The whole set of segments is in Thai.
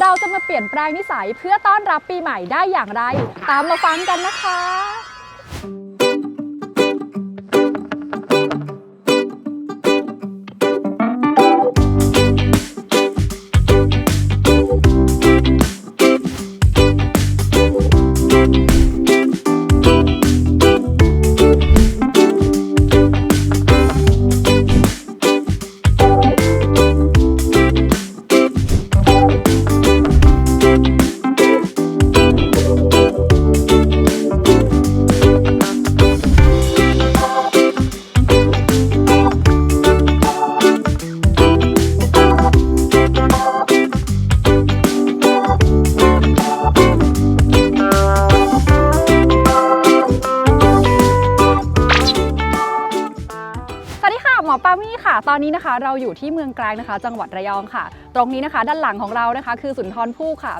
เราจะมาเปลี่ยนแปลงนิสัยเพื่อต้อนรับปีใหม่ได้อย่างไร ตามมาฟังกันนะคะ อปามี่ค่ะ ตอนนี้นะคะ เราอยู่ที่เมืองกลางนะคะ จังหวัดระยองค่ะ ตรงนี้นะคะ ด้านหลังของเรานะคะ คือสุนทรภู่ค่ะ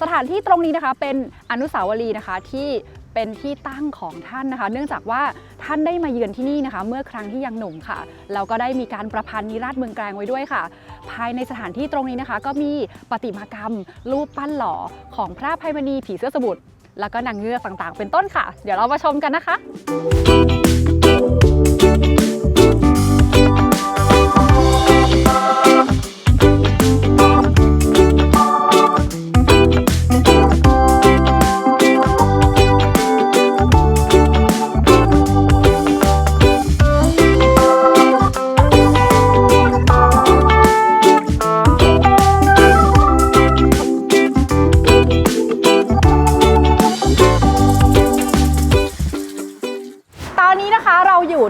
สถานที่ตรงนี้นะคะเป็นอนุสาวรีย์นะคะที่เป็นที่ตั้งของท่านนะคะ เนื่องจากว่าท่านได้มาเยือนที่นี่นะคะ เมื่อครั้งที่ยังหนุ่มค่ะแล้วก็ได้มีการประพันธ์นิราชเมืองกลางไว้ด้วยค่ะ ภายในสถานที่ตรงนี้นะคะ ก็มีประติมากรรม รูปปั้นหล่อของพระภัยมณีผีเสื้อสมุทรแล้วก็นางเงือกต่างๆ เป็นต้นค่ะ เดี๋ยวเรามาชมกันนะคะ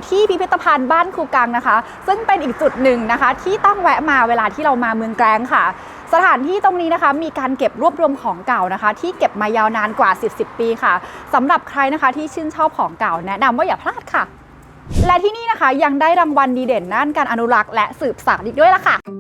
ที่พิพิธภัณฑ์บ้านครูกังนะคะ ซึ่งเป็นอีกจุดหนึ่งนะคะ ที่ต้องแวะมาเวลาที่เรามาเมืองแกลงค่ะ สถานที่ตรงนี้นะคะ มีการเก็บรวบรวมของเก่านะคะ ที่เก็บมายาวนานกว่า 10 ปีค่ะสำหรับใครนะคะที่ชื่นชอบของเก่าแนะนำว่าอย่าพลาดค่ะ และที่นี่นะคะยังได้รางวัลดีเด่นด้านการอนุรักษ์และสืบสานอีกด้วยล่ะค่ะ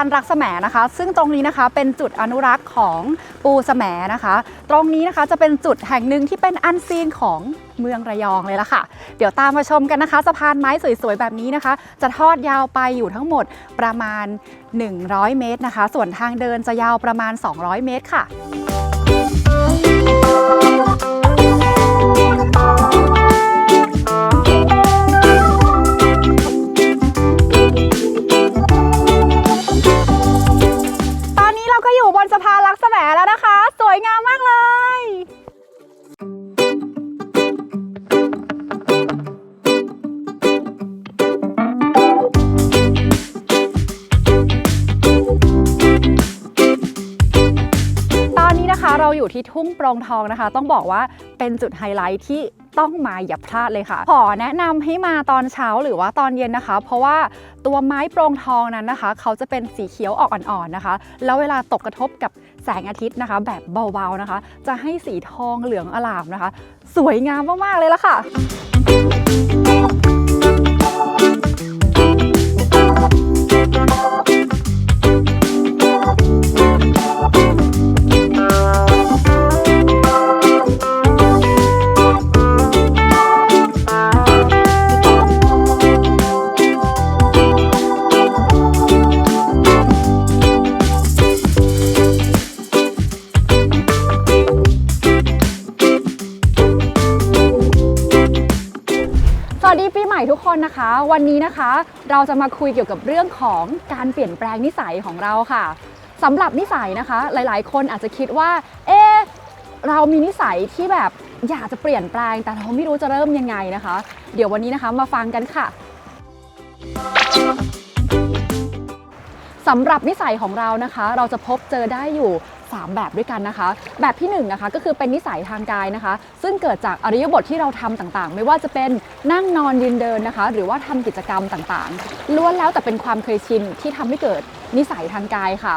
านรักแสมนะคะ ซึ่งตรงนี้นะคะเป็นจุดอนุรักษ์ของปูแสมนะคะ ตรงนี้นะคะจะเป็นจุดแห่งหนึ่งที่เป็นอันซีนของเมืองระยองเลยละค่ะ เดี๋ยวตามมาชมกันนะคะสะพานไม้สวยๆแบบนี้นะคะ จะทอดยาวไปอยู่ทั้งหมดประมาณ 100 เมตรนะคะ ส่วนทางเดินจะยาวประมาณ 200 เมตรค่ะ อนนี้นะคะเราอยู่ที่ทุ่งโปรงทองนะคะ ต้องบอกว่าเป็นจุดไฮไลท์ที่ต้องมาอย่าพลาดเลยค่ะ ขอแนะนำให้มาตอนเช้าหรือว่าตอนเย็นนะคะ เพราะว่าตัวไม้โปร่งทองนั้นนะคะ เขาจะเป็นสีเขียวออกอ่อนๆนะคะ แล้วเวลาตกกระทบกับแสงอาทิตย์นะคะ แบบเบาๆนะคะ จะให้สีทองเหลืองอลามนะคะ สวยงามมากๆเลยละค่ะ ม่ทุกคนนะคะ วันนี้นะคะ เราจะมาคุยเกี่ยวกับเรื่องของการเปลี่ยนแปลงนิสัยของเราค่ะสำหรับนิสัยนะคะ หลายๆ คนอาจจะคิดว่า เอ๊เรามีนิสัยที่แบบอยากจะเปลี่ยนแปลง แต่เราไม่รู้จะเริ่มยังไงนะคะ เดี๋ยววันนี้นะคะมาฟังกันค่ะสำหรับนิสัยของเรานะคะ เราจะพบเจอได้อยู่ 3 แบบด้วยกันนะคะ แบบที่1นงนะคะก็คือเป็นนิสัยทางกายนะคะ ซึ่งเกิดจากอริยบทที่เราทำต่างๆ ไม่ว่าจะเป็นนั่งนอนยืนเดินนะคะ หรือว่าทำกิจกรรมต่างๆล้วนแล้วแต่เป็นความเคยชินที่ทำให้เกิดนิสัยทางกายค่ะ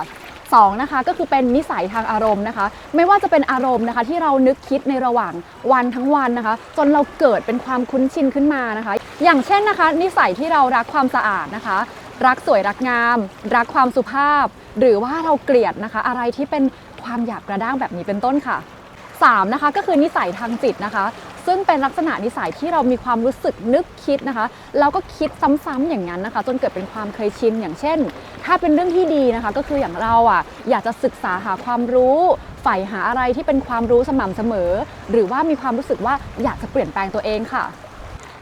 สองนะคะก็คือเป็นนิสัยทางอารมณ์นะคะ ไม่ว่าจะเป็นอารมณ์นะคะ ที่เรานึกคิดในระหว่างวันทั้งวันนะคะ จนเราเกิดเป็นความคุ้นชินขึ้นมานะคะ อย่างเช่นนะคะ นิสัยที่เรารักความสะอาดนะคะ รักสวยรักงาม รักความสุภาพ หรือว่าเราเกลียดนะคะ อะไรที่เป็น ความหยาบกระด้างแบบนี้เป็นต้นค่ะ 3. นะคะก็คือนิสัยทางจิตนะคะ ซึ่งเป็นลักษณะนิสัยที่เรามีความรู้สึกนึกคิดนะคะแล้วก็คิดซ้ำๆอย่างนั้นนะคะ จนเกิดเป็นความเคยชินอย่างเช่น ถ้าเป็นเรื่องที่ดีนะคะ ก็คืออย่างเราอะอยากจะศึกษาหาความรู้ใฝ่หาอะไรที่เป็นความรู้สม่ำเสมอ หรือว่ามีความรู้สึกว่าอยากจะเปลี่ยนแปลงตัวเองค่ะ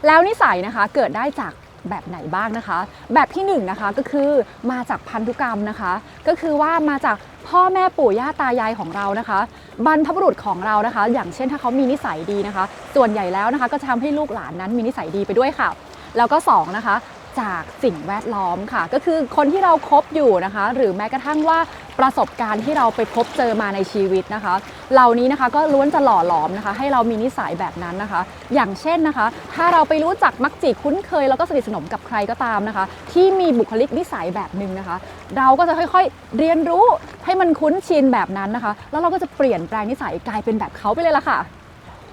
แล้วนิสัยนะคะเกิดได้จาก แบบไหนบ้างนะคะ แบบที่1นงนะคะก็คือมาจากพันธุกรรมนะคะ ก็คือว่ามาจากพ่อแม่ปู่ย่าตายายของเรานะคะ บรรพบุรุษของเรานะคะ อย่างเช่นถ้าเขามีนิสัยดีนะคะ ส่วนใหญ่แล้วนะคะก็จะทำให้ลูกหลานนั้นมีนิสัยดีไปด้วยค่ะ แล้วก็2นะคะ จากสิ่งแวดล้อมค่ะ ก็คือคนที่เราคบอยู่นะคะ หรือแม้กระทั่งว่าประสบการณ์ที่เราไปพบเจอมาในชีวิตนะคะ เหล่านี้นะคะก็ล้วนจะหล่อหลอมนะคะ ให้เรามีนิสัยแบบนั้นนะคะ อย่างเช่นนะคะ ถ้าเราไปรู้จักมักจีคุ้นเคย แล้วก็สนิทสนมกับใครก็ตามนะคะ ที่มีบุคลิกนิสัยแบบหนึ่งนะคะ เราก็จะค่อยๆเรียนรู้ให้มันคุ้นชินแบบนั้นนะคะ แล้วเราก็จะเปลี่ยนแปลงนิสัยกลายเป็นแบบเขาไปเลยละค่ะ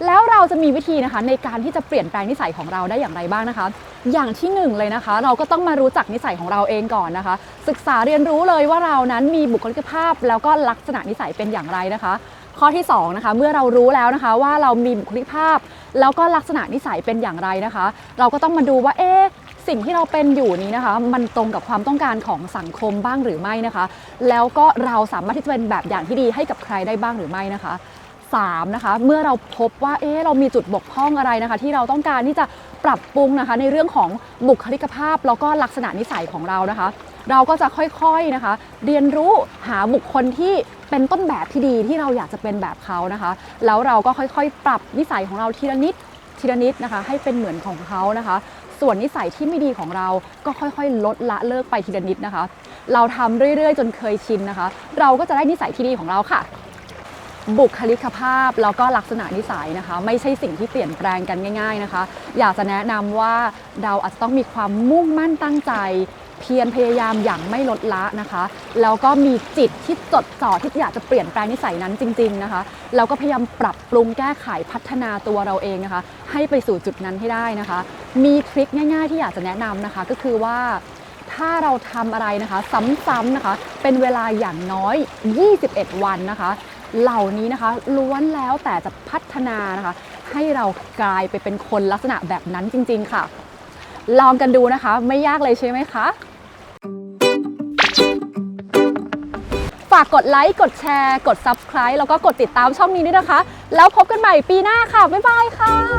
แล้วเราจะมีวิธีนะคะในการที่จะเปลี่ยนแปลงนิสัยของเราได้อย่างไรบ้างนะคะ อย่างที่หนึ่งเลยนะคะ เราก็ต้องมารู้จักนิสัยของเราเองก่อนนะคะ ศึกษาเรียนรู้เลยว่าเรานั้นมีบุคลิกภาพ แล้วก็ลักษณะนิสัยเป็นอย่างไรนะคะ ข้อที่สองนะคะเมื่อเรารู้แล้วนะคะว่าเรามีบุคลิกภาพ แล้วก็ลักษณะนิสัยเป็นอย่างไรนะคะ เราก็ต้องมาดูว่าเอ๊ะสิ่งที่เราเป็นอยู่นี้นะคะ มันตรงกับความต้องการของสังคมบ้างหรือไม่นะคะ แล้วก็เราสามารถที่จะเป็นแบบอย่างที่ดีให้กับใครได้บ้างหรือไม่นะคะ 3 นะคะ เมื่อเราพบว่าเอ๊ะเรามีจุดบกพร่องอะไรนะคะ ที่เราต้องการที่จะปรับปรุงนะคะในเรื่องของบุคลิกภาพ แล้วก็ลักษณะนิสัยของเรานะคะ เราก็จะค่อยๆนะคะ เรียนรู้หาบุคคลที่เป็นต้นแบบที่ดีที่เราอยากจะเป็นแบบเขานะคะ แล้วเราก็ค่อยๆ ปรับนิสัยของเราทีละนิดทีละนิดนะคะ ให้เป็นเหมือนของเขานะคะ ส่วนนิสัยที่ไม่ดีของเราก็ค่อยๆ ลดละเลิกไปทีละนิดนะคะ เราทำเรื่อยๆ จนเคยชินนะคะ เราก็จะได้นิสัยที่ดีของเราค่ะ บุคลิกภาพแล้วก็ลักษณะนิสัยนะคะ ไม่ใช่สิ่งที่เปลี่ยนแปลงกันง่าย ๆนะคะ อยากจะแนะนำว่าเราอาจจะต้องมีความมุ่งมั่นตั้งใจ เพียรพยายามอย่างไม่ลดละนะคะ แล้วก็มีจิตที่จดจ่อที่อยากจะเปลี่ยนแปลงนิสัยนั้นจริง ๆนะคะแล้วก็พยายามปรับปรุงแก้ไขพัฒนาตัวเราเองนะคะ ให้ไปสู่จุดนั้นให้ได้นะคะ มีทริคง่าย ๆ ที่อยากจะแนะนำนะคะ ก็คือว่าถ้าเราทำอะไรนะคะ ซ้ำๆนะคะ เป็นเวลาอย่างน้อย 21 วันนะคะ เหล่านี้นะคะล้วนแล้วแต่จะพัฒนานะคะให้เรากลายไปเป็นคนลักษณะแบบนั้นจริง ๆ ค่ะ ลองกันดูนะคะ ไม่ยากเลยใช่ไหมคะฝากกดไลค์ กดแชร์ กด Subscribe แล้วก็กดติดตามช่องนี้ด้วยนะคะ แล้วพบกันใหม่ปีหน้าค่ะ บ๊ายบายค่ะ